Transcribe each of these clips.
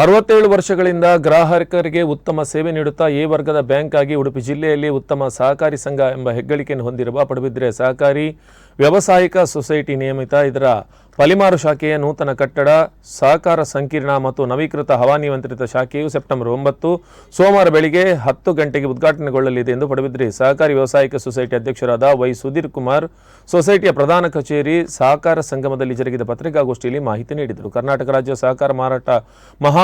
ಅರವತ್ತೇಳು ವರ್ಷಗಳಿಂದ ಗ್ರಾಹಕರಿಗೆ ಉತ್ತಮ ಸೇವೆ ನೀಡುತ್ತಾ ಎ ವರ್ಗದ ಬ್ಯಾಂಕ್ ಆಗಿ ಉಡುಪಿ ಜಿಲ್ಲೆಯಲ್ಲಿ ಉತ್ತಮ ಸಹಕಾರಿ ಸಂಘ ಎಂಬ ಹೆಗ್ಗಳಿಕೆಯನ್ನು ಹೊಂದಿರುವ ಪಡುಬಿದ್ರೆ ಸಹಕಾರಿ ವ್ಯವಸಾಯಿಕ ಸೊಸೈಟಿ ನಿಯಮಿತ. ಇದರ ಪಲಿಮಾರು ಶಾಖೆಯ ನೂತನ ಕಟ್ಟಡ, ಸಹಕಾರ ಸಂಕೀರ್ಣ ಮತ್ತು ನವೀಕೃತ ಹವಾನಿಯಂತ್ರಿತ ಶಾಖೆಯು ಸೆಪ್ಟೆಂಬರ್ ಒಂಬತ್ತು, ಸೋಮವಾರ ಬೆಳಿಗ್ಗೆ ಹತ್ತು ಗಂಟೆಗೆ ಉದ್ಘಾಟನೆಗೊಳ್ಳಲಿದೆ ಎಂದು ಪಡುಬಿದ್ರಿ ಸಹಕಾರಿ ವ್ಯವಸಾಯಿಕ ಸೊಸೈಟಿ ಅಧ್ಯಕ್ಷರಾದ ವೈ ಸುಧೀರ್ ಕುಮಾರ್, ಸೊಸೈಟಿಯ ಪ್ರಧಾನ ಕಚೇರಿ ಸಹಕಾರ ಸಂಗಮದಲ್ಲಿ ಜರುಗಿದ ಪತ್ರಿಕಾಗೋಷ್ಠಿಯಲ್ಲಿ ಮಾಹಿತಿ ನೀಡಿದರು. ಕರ್ನಾಟಕ ರಾಜ್ಯ ಸಹಕಾರ ಮಾರಾಟ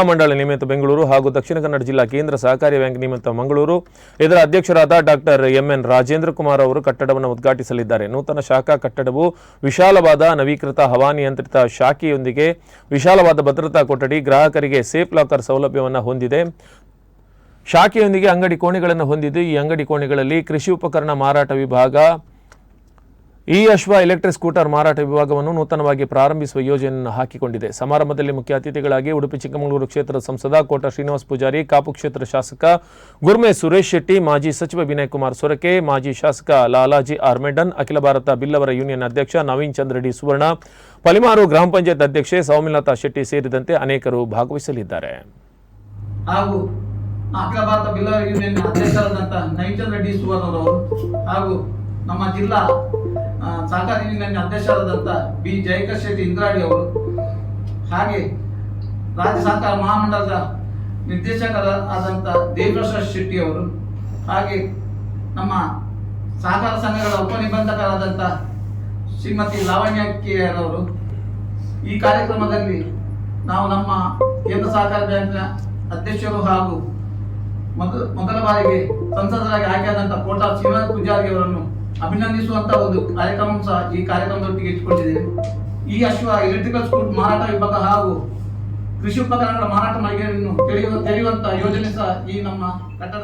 ಮಹಾಮಂಡಳ ನಿಮಿತ್ತ ಬೆಂಗಳೂರು ಹಾಗೂ ದಕ್ಷಿಣ ಕನ್ನಡ ಜಿಲ್ಲಾ ಕೇಂದ್ರ ಸಹಕಾರಿ ಬ್ಯಾಂಕ್ ನಿಮಿತ್ತ ಮಂಗಳೂರು. ಇದರ ಅಧ್ಯಕ್ಷರಾದ ಡಾಕ್ಟರ್ ಎಂಎನ್ ರಾಜೇಂದ್ರ ಕುಮಾರ್ ಅವರು ಕಟ್ಟಡವನ್ನು ಉದ್ಘಾಟಿಸಲಿದ್ದಾರೆ. ನೂತನ ಶಾಖಾ ಕಟ್ಟಡವು ವಿಶಾಲವಾದ ನವೀಕೃತ ಹವಾನಿಯಂತ್ರಿತ ಶಾಖೆಯೊಂದಿಗೆ ವಿಶಾಲವಾದ ಭದ್ರತಾ ಕೊಠಡಿ ಗ್ರಾಹಕರಿಗೆ ಸೇಫ್ ಲಾಕರ್ ಸೌಲಭ್ಯವನ್ನು ಹೊಂದಿದೆ. ಶಾಖೆಯೊಂದಿಗೆ ಅಂಗಡಿ ಕೋಣೆಗಳನ್ನು ಹೊಂದಿದ್ದು, ಈ ಅಂಗಡಿ ಕೋಣೆಗಳಲ್ಲಿ ಕೃಷಿ ಉಪಕರಣ ಮಾರಾಟ ವಿಭಾಗ ಈ ಅಶ್ವ ಎಲೆಕ್ಟ್ರಿಕ್ ಸ್ಕೂಟರ್ ಮಾರಾಟ ವಿಭಾಗವನ್ನು ನೂತನವಾಗಿ ಪ್ರಾರಂಭಿಸುವ ಯೋಜನೆಯನ್ನು ಹಾಕಿಕೊಂಡಿದೆ. ಸಮಾರಂಭದಲ್ಲಿ ಮುಖ್ಯ ಅತಿಥಿಗಳಾಗಿ ಉಡುಪಿ ಚಿಕ್ಕಮಗಳೂರು ಕ್ಷೇತ್ರದ ಸಂಸದ ಕೋಟ ಶ್ರೀನಿವಾಸ ಪೂಜಾರಿ, ಕಾಪು ಕ್ಷೇತ್ರ ಶಾಸಕ ಗುರ್ಮೆ ಸುರೇಶ್ ಶೆಟ್ಟಿ, ಮಾಜಿ ಸಚಿವ ವಿನಯ್ ಕುಮಾರ್ ಸೊರಕೆ, ಮಾಜಿ ಶಾಸಕ ಲಾಲಾಜಿ ಆರ್ಮೆಡನ್ ಅಖಿಲ ಭಾರತ ಬಿಲ್ಲವರ ಯೂನಿಯನ್ ಅಧ್ಯಕ್ಷ ನವೀನ್ ಚಂದ್ರ ಡಿ ಸುವರ್ಣ, ಪಲಿಮಾರು ಗ್ರಾಮ ಪಂಚಾಯತ್ ಅಧ್ಯಕ್ಷೆ ಸೌಮಿಲತಾ ಶೆಟ್ಟಿ ಸೇರಿದಂತೆ ಅನೇಕರು ಭಾಗವಹಿಸಲಿದ್ದಾರೆ. ನಮ್ಮ ಜಿಲ್ಲಾ ಸಹಕಾರಿ ಯೂನಿಯನ್ ಅಧ್ಯಕ್ಷರಾದಂಥ ಬಿ. ಜಯಕರ್ ಶೆಟ್ಟಿ ಇಂದ್ರಾಡಿ ಅವರು, ಹಾಗೆ ರಾಜ್ಯ ಸಹಕಾರ ಮಹಾಮಂಡಲದ ನಿರ್ದೇಶಕರಾದಂಥ ದೇವಪ್ರಸಾದ್ ಶೆಟ್ಟಿ ಅವರು, ಹಾಗೆ ನಮ್ಮ ಸಹಕಾರ ಸಂಘಗಳ ಉಪನಿಬಂಧಕರಾದಂಥ ಶ್ರೀಮತಿ ಲಾವಣ್ಯ ಕೆಯರವರು ಈ ಕಾರ್ಯಕ್ರಮದಲ್ಲಿ ನಾವು ನಮ್ಮ ಕೇಂದ್ರ ಸಹಕಾರ ಬ್ಯಾಂಕ್ನ ಅಧ್ಯಕ್ಷರು ಹಾಗೂ ಮೊದಲ ಮೊದಲ ಬಾರಿಗೆ ಸಂಸದರಾಗಿ ಆಯ್ಕೆಯಾದಂಥ ಕೋಟಾ ಶ್ರೀನಾಥ್ ಪೂಜಾರಿ ಅವರನ್ನು ಅಭಿನಂದಿಸುವಂತ ಒಂದು ಕಾರ್ಯಕ್ರಮ ಸಹ ಈ ಕಾರ್ಯಕ್ರಮದೊಟ್ಟಿಗೆ ಇಟ್ಟುಕೊಂಡಿದೆ ಈ ಅಶ್ವ ಎಲೆಕ್ಟ್ರಿಕಲ್ ಸ್ಕೂಟ್ ಮಾರಾಟ ವಿಭಾಗ ಹಾಗೂ ಕೃಷಿ ಉಪಕರಣಗಳ ಮಾರಾಟ ಮಳಿಗೆಯನ್ನು ತೆರೆಯುವ ತೆರೆಯುವಂತ ಯೋಜನೆ ಸಹ ಈ ನಮ್ಮ ಕಟ್ಟಡ